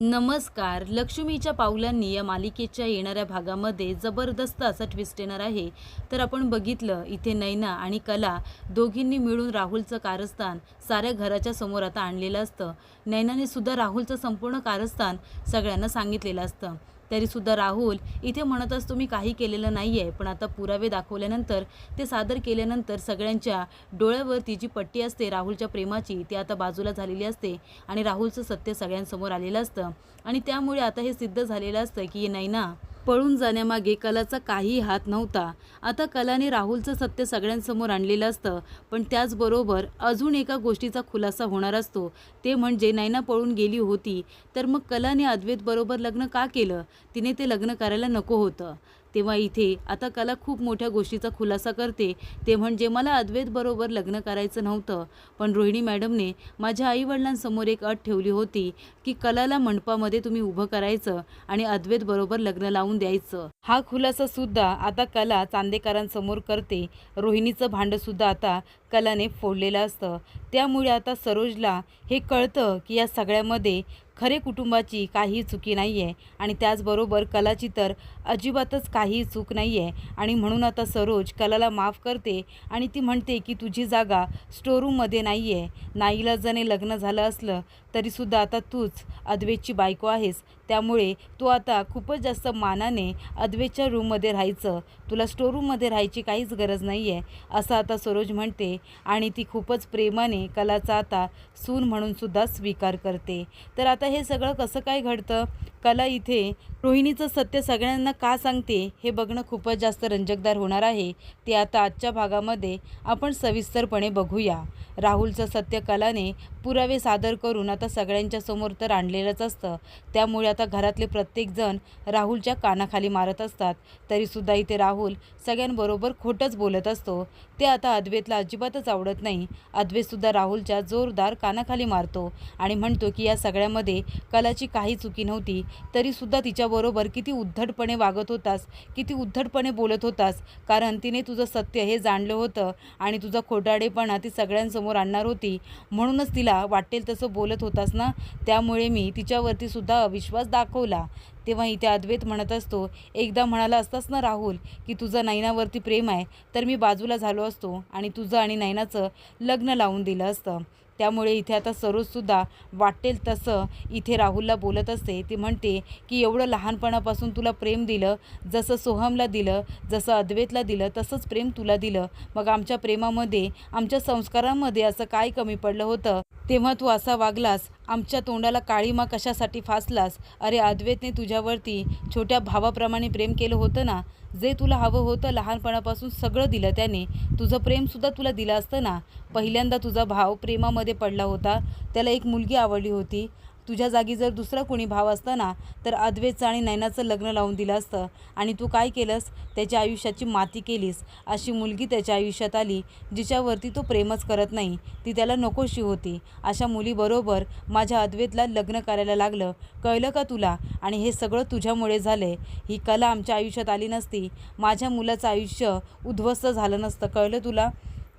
नमस्कार. लक्ष्मीच्या पावलांनी या मालिकेच्या येणाऱ्या भागामध्ये जबरदस्त असा ट्विस्ट येणार आहे. तर आपण बघितलं इथे नैना आणि कला दोघींनी मिळून राहुलचं कारस्थान साऱ्या घराच्या समोर आता आणलेलं असतं. नैनाने सुद्धा राहुलचं संपूर्ण कारस्थान सगळ्यांना सांगितलेलं असतं. तरीसुद्धा राहुल इथे म्हणत असतो मी काही केलेलं नाही आहे पण आता पुरावे दाखवल्यानंतर ते सादर केल्यानंतर सगळ्यांच्या डोळ्यावरती जी पट्टी असते राहुलच्या प्रेमाची ती आता बाजूला झालेली असते आणि राहुलचं सत्य सगळ्यांसमोर आलेलं असतं. आणि त्यामुळे आता हे सिद्ध झालेलं असतं की नैना पळून जाण्यामागे कलाचा काही हात नव्हता. आता कलाने राहुलचं सत्य सगळ्यांसमोर आणलेलं असतं पण त्याचबरोबर अजून एका गोष्टीचा खुलासा होणार असतो. ते म्हणजे नैना पळून गेली होती तर मग कलाने अद्वैतबरोबर लग्न का केलं? तिने ते लग्न करायला नको होतं. तेव्हा इथे आता कला खूप मोठ्या गोष्टीचा खुलासा करते. ते म्हणजे मला अद्वैतबरोबर लग्न करायचं नव्हतं. पण रोहिणी मॅडमने माझ्या आईवडिलांसमोर एक अट ठेवली होती की कलाला मंडपामध्ये तुम्ही उभं करायचं आणि अद्वैतबरोबर लग्न लावून द्यायचं. हा खुलासा सुद्धा आता कला चांदेकरांसमोर करते. रोहिणीचं भांडंसुद्धा आता कलाने फोडलेलं असतं. त्यामुळे आता सरोजला हे कळतं की या सगळ्यामध्ये खरे कुटुंबाची काही चुकी नाही आहे आणि त्याचबरोबर कलाची तर अजिबातच काही चूक नाही आहे आणि म्हणून आता सरोज कलाला माफ करते आणि ती म्हणते की तुझी जागा स्टोरूममध्ये नाही आहे नाईला नाईलाजाने लग्न झालं असलं तरीसुद्धा आता तूच अद्वेतची बायको आहेस. त्यामुळे तू आता खूपच जास्त मानाने अद्वेतच्या रूममध्ये राहायचं. तुला स्टोरूममध्ये राहायची काहीच गरज नाही आहे असं आता सरोज म्हणते आणि ती खूपच प्रेमाने कलाचा आता सून म्हणून सुद्धा स्वीकार करते. तर आता हे सगळं कसं काय घडतं? कला इथे रोहिणीचं सत्य सगळ्यांना का सांगते हे बघणं खूपच जास्त रंजकदार होणार आहे. ते आता आजच्या भागामध्ये आपण सविस्तरपणे बघूया. राहुलचं सत्य कलाने पुरावे सादर करून आता सगळ्यांच्या समोर तर आणलेलंच असतं. त्यामुळे आता घरातले प्रत्येकजण राहुलच्या कानाखाली मारत असतात. तरीसुद्धा इथे राहुल सगळ्यांबरोबर खोटंच बोलत असतो. ते आता अद्वेतला अजिबातच आवडत नाही. अद्वेतसुद्धा राहुलच्या जोरदार कानाखाली मारतो आणि म्हणतो की या सगळ्यामध्ये कलाची काही चुकी नव्हती. तरीसुद्धा तिच्याबरोबर किती उद्धटपणे वागत होतास किती उद्धटपणे बोलत होतास कारण तिने तुझं सत्य हे जाणलं होतं आणि तुझा खोटाडेपणा ती सगळ्यांसमोर आणणार होती. म्हणूनच तिला वाटेल तसं बोलत होतास ना? त्यामुळे मी तिच्यावरती सुद्धा अविश्वास दाखवला. तेव्हा इथे अद्वैत म्हणत असतो एकदा म्हणाला असतास ना राहुल की तुझं नैनावरती प्रेम आहे तर मी बाजूला झालो असतो आणि तुझं आणि नैनाचं लग्न लावून दिलं असतं. त्यामुळे इथे आता सरोजसुद्धा वाटेल तसं इथे राहुलला बोलत असते. ती म्हणते की एवढं लहानपणापासून तुला प्रेम दिलं जसं सोहमला दिलं जसं अद्वैतला दिलं तसंच प्रेम तुला दिलं. मग आमच्या प्रेमामध्ये आमच्या संस्कारांमध्ये असं काय कमी पडलं होतं? तेव्हा तू असा वागलास आमच्या तोंडाला काळीमा कशासाठी फासलास? अरे अद्वैतने तुझ्यावरती छोट्या भावाप्रमाणे प्रेम केलं होतं ना? जे तुला हवं होतं लहानपणापासून सगळं दिलं त्याने. तुझं प्रेमसुद्धा तुला दिलं असतं ना? पहिल्यांदा तुझा भाव प्रेमामध्ये पडला होता. त्याला एक मुलगी आवडली होती. तुझ्या जागी जर दुसरा कोणी भाव असता ना तर अद्वेचं आणि नैनाचं लग्न लावून दिलं असतं. आणि तू काय केलंस? त्याच्या आयुष्याची माती केलीस. अशी मुलगी त्याच्या आयुष्यात आली जिच्यावरती तो प्रेमच करत नाही. ती त्याला नकोशी होती. अशा मुलीबरोबर माझ्या अद्वेतला लग्न करायला लागलं. कळलं का तुला? आणि हे सगळं तुझ्यामुळे झालं आहे ही कला आमच्या आयुष्यात आली नसती. माझ्या मुलाचं आयुष्य उद्ध्वस्त झालं नसतं. कळलं तुला?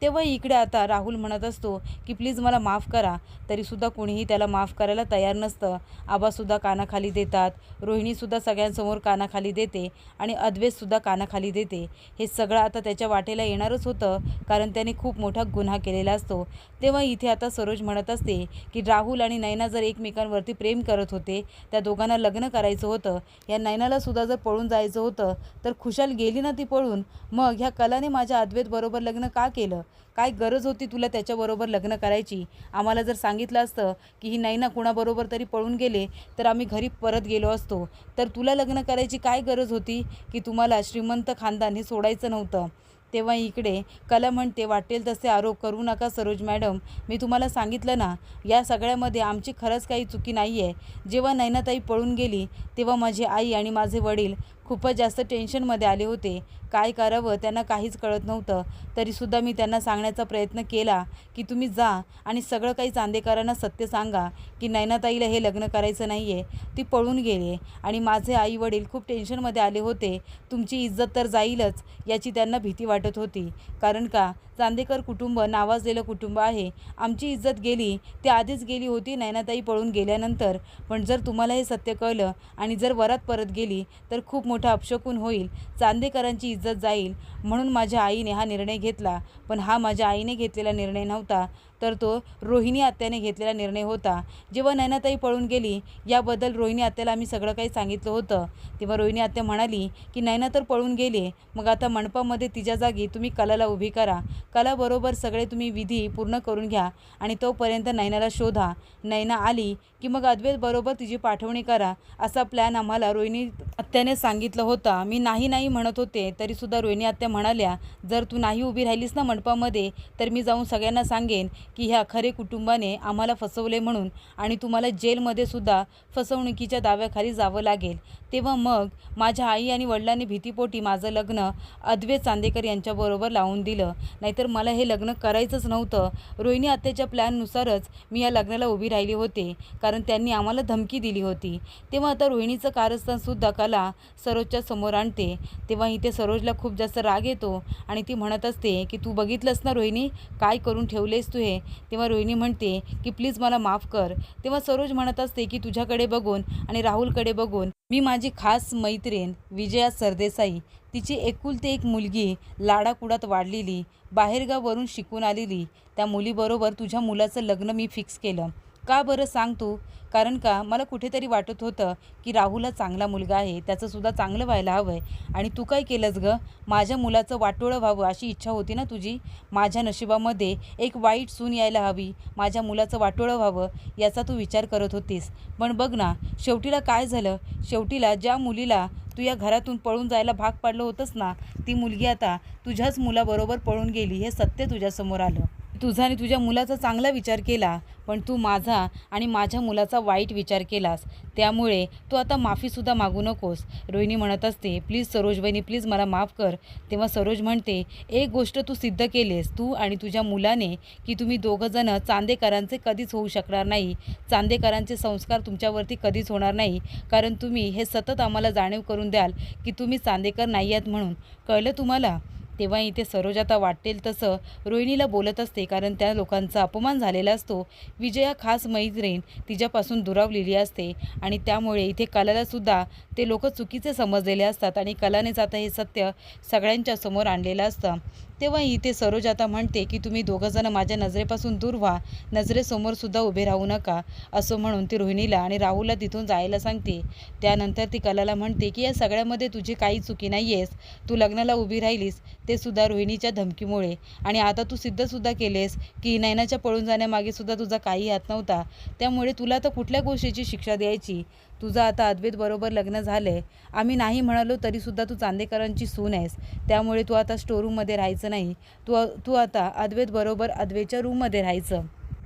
तेव्हा इकडे आता राहुल म्हणत असतो की प्लीज मला माफ करा. तरीसुद्धा कोणीही त्याला माफ करायला तयार नसतं. आबासुद्धा कानाखाली देतात. रोहिणीसुद्धा सगळ्यांसमोर कानाखाली देते आणि अद्वेतसुद्धा कानाखाली देते. हे सगळं आता त्याच्या वाटेला येणारच होतं कारण त्याने खूप मोठा गुन्हा केलेला असतो. तेव्हा इथे आता सरोज म्हणत असते की राहुल आणि नैना जर एकमेकांवरती प्रेम करत होते त्या दोघांना लग्न करायचं होतं. या नैनालासुद्धा जर पळून जायचं होतं तर खुशाल गेली ना ती पळून? मग ह्या कलाने माझ्या अद्वैतबरोबर लग्न का केलं? काय गरज होती तुला त्याच्याबरोबर लग्न करायची? आम्हाला जर सांगितलं असतं की ही नैना कुणाबरोबर तरी पळून गेले तर आम्ही घरी परत गेलो असतो. तर तुला लग्न करायची काय गरज होती? की तुम्हाला श्रीमंत खानदान हे सोडायचं नव्हतं. तेव्हा इकडे कला म्हणते वाटेल तसे आरोप करू नका सरोज मॅडम. मी तुम्हाला सांगितलं ना या सगळ्यामध्ये आमची खरंच काही चुकी नाही आहे जेव्हा नैनाताई पळून गेली तेव्हा माझी आई आणि माझे वडील खूपच जास्त टेन्शनमध्ये आले होते. काय करावं त्यांना काहीच कळत नव्हतं. तरीसुद्धा मी त्यांना सांगण्याचा प्रयत्न केला की तुम्ही जा आणि सगळं काही चांदेकरांना सत्य सांगा की नैनाताईला हे लग्न करायचं नाही आहे ती पळून गेली आणि माझे आई वडील खूप टेन्शनमध्ये आले होते. तुमची इज्जत तर जाईलच याची त्यांना भीती वाटत होती. कारण का? चांदेकर कुटुंब नावाजलेलं कुटुंब आहे. आमची इज्जत गेली ती आधीच गेली होती नैनाताई पळून गेल्यानंतर. पण जर तुम्हाला हे सत्य कळलं आणि जर वरात परत गेली तर खूप मोठं अपशकून होईल चांदेकरांची इज्जत जाईल म्हणून माझ्या आईने हा निर्णय घेतला. पण हा माझ्या आईने घेतलेला निर्णय नव्हता. तर तो रोहिणी आत्याने घेतलेला निर्णय होता. जेव्हा नैनाताई पळून गेली याबद्दल रोहिणी आत्याला आम्ही सगळं काही सांगितलं होतं. तेव्हा रोहिणी आत्या म्हणाली की नैना तर पळून गेले मग आता मंडपामध्ये तिच्या जागी तुम्ही कलाला उभी करा. कलाबरोबर सगळे तुम्ही विधी पूर्ण करून घ्या आणि तोपर्यंत नैनाला शोधा. नैना आली की मग अद्वैत बरोबर तिची पाठवणी करा असा प्लॅन आम्हाला रोहिणी आत्याने सांगितलं होता. मी नाही नाही म्हणत होते तरीसुद्धा रोहिणी आत्या म्हणाल्या जर तू नाही उभी राहिलीस ना मंडपामध्ये तर मी जाऊन सगळ्यांना सांगेन की ह्या खरे कुटुंबाने आम्हाला फसवले म्हणून आणि तुम्हाला जेलमध्ये सुद्धा फसवणुकीच्या दाव्याखाली जावं लागेल. तेव्हा मग माझ्या आई आणि वडिलांनी भीतीपोटी माझं लग्न अद्वैत चांदेकर यांच्याबरोबर लावून दिलं. नाहीतर मला हे लग्न करायचंच नव्हतं. रोहिणी आत्याच्या प्लॅननुसारच मी या लग्नाला उभी राहिली होते कारण त्यांनी आम्हाला धमकी दिली होती. तेव्हा आता रोहिणीचं कारस्थानसुद्धा कला सरोजच्या समोर आणते. तेव्हा इथे सरोजला खूप जास्त राग येतो आणि ती म्हणत असते की तू बघितलंस ना रोहिणी? काय करून ठेवलेस तू हे? तेव्हा रोहिणी म्हणते की प्लीज मला माफ कर. तेव्हा सरोज म्हणत असते की तुझ्याकडे बघून आणि राहुलकडे बघून मी माझी खास मैत्रीण विजया सरदेसाई तिची एकुलती एक मुलगी लाडाकुडात वाढलेली बाहेरगाववरून शिकून आलेली त्या मुलीबरोबर तुझ्या मुलाचं लग्न मी फिक्स केलं. का बरं सांग तू? कारण का मला कुठेतरी वाटत होतं की राहूला चांगला मुलगा आहे त्याचंसुद्धा चांगलं व्हायला हवं आहे आणि तू काय केलंस गं? माझ्या मुलाचं वाटोळं व्हावं अशी इच्छा होती ना तुझी? माझ्या नशिबामध्ये एक वाईट सून यायला हवी. माझ्या मुलाचं वाटोळं व्हावं याचा तू विचार करत होतीस. पण बघ ना शेवटीला काय झालं? शेवटीला ज्या मुलीला तू या घरातून पळून जायला भाग पाडलं होतंस ना ती मुलगी आता तुझ्याच मुलाबरोबर पळून गेली हे सत्य तुझ्यासमोर आलं. तुझा आणि तुझ्या मुलाचा चांगला विचार केला पण तू माझा आणि माझ्या मुलाचा वाईट विचार केलास. त्यामुळे तू आता माफीसुद्धा मागू नकोस. रोहिणी म्हणत असते प्लीज सरोज बहिणी प्लीज मला माफ कर. तेव्हा सरोज म्हणते एक गोष्ट तू सिद्ध केलेस तू आणि तुझ्या मुलाने की तुम्ही दोघंजणं चांदेकरांचे कधीच होऊ शकणार नाही. चांदेकरांचे संस्कार तुमच्यावरती कधीच होणार नाही. कारण तुम्ही हे सतत आम्हाला जाणीव करून द्याल की तुम्ही चांदेकर नाही आहात म्हणून. कळलं तुम्हाला? तेव्हा इथे सरोजाता वाटेल तसं रोहिणीला बोलत असते कारण त्या लोकांचा अपमान झालेला असतो. विजया खास मैत्रीण तिच्यापासून दुरावलेली असते आणि त्यामुळे इथे कलालासुद्धा ते लोक चुकीचे समजलेले असतात आणि कलानेच आता हे सत्य सगळ्यांच्या समोर आणलेलं असतं. तेव्हा इथे सरोज आता म्हणते की तुम्ही दोघंजणं माझ्या नजरेपासून दूर व्हा. नजरेसमोरसुद्धा उभे राहू नका असं म्हणून ती रोहिणीला आणि राहुलला तिथून जायला सांगते. त्यानंतर ती कलाला म्हणते की या सगळ्यामध्ये तुझी काही चुकी नाही आहेस तू लग्नाला उभी राहिलीस ते सुद्धा रोहिणीच्या धमकीमुळे. आणि आता तू सिद्धसुद्धा केलेस की नैनाच्या पळून जाण्यामागे सुद्धा तुझा काही हात नव्हता. त्यामुळे तुला तर कुठल्या गोष्टीची शिक्षा द्यायची? तुझं आता अद्वैत बरोबर लग्न झालं आहे आम्ही नाही म्हणालो तरीसुद्धा तू चांदेकरांची सून आहेस. त्यामुळे तू आता स्टोरूममध्ये राहायचं नाही. तू तू आता अद्वैत बरोबर अद्वैतच्या रूममध्ये राहायचं.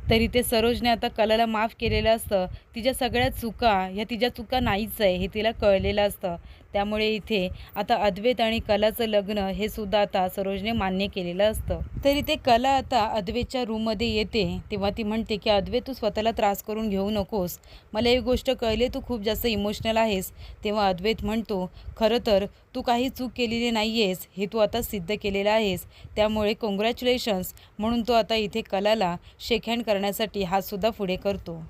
तरी ते सरोजने आता कलाला माफ केलेलं असतं. तिच्या सगळ्या चुका ह्या तिच्या चुका नाहीच आहे हे तिला कळलेलं असतं. त्यामुळे इथे आता अद्वैत आणि कलाचं लग्न हे सुद्धा आता सरोजने मान्य केलेलं असतं. तरी ते कला आता अद्वैतच्या रूममध्ये येते. तेव्हा ती म्हणते की अद्वैत तू स्वतःला त्रास करून घेऊ नकोस. मला एक गोष्ट कळले तू खूप जास्त इमोशनल आहेस. तेव्हा अद्वैत म्हणतो खरं तर तू काही चूक केलेली नाही आहेस हे तू आता सिद्ध केलेलं आहेस. त्यामुळे कॉंग्रॅच्युलेशन्स म्हणून तो आता इथे कलाला शेक हँड करण्यासाठी हातसुद्धा पुढे करतो.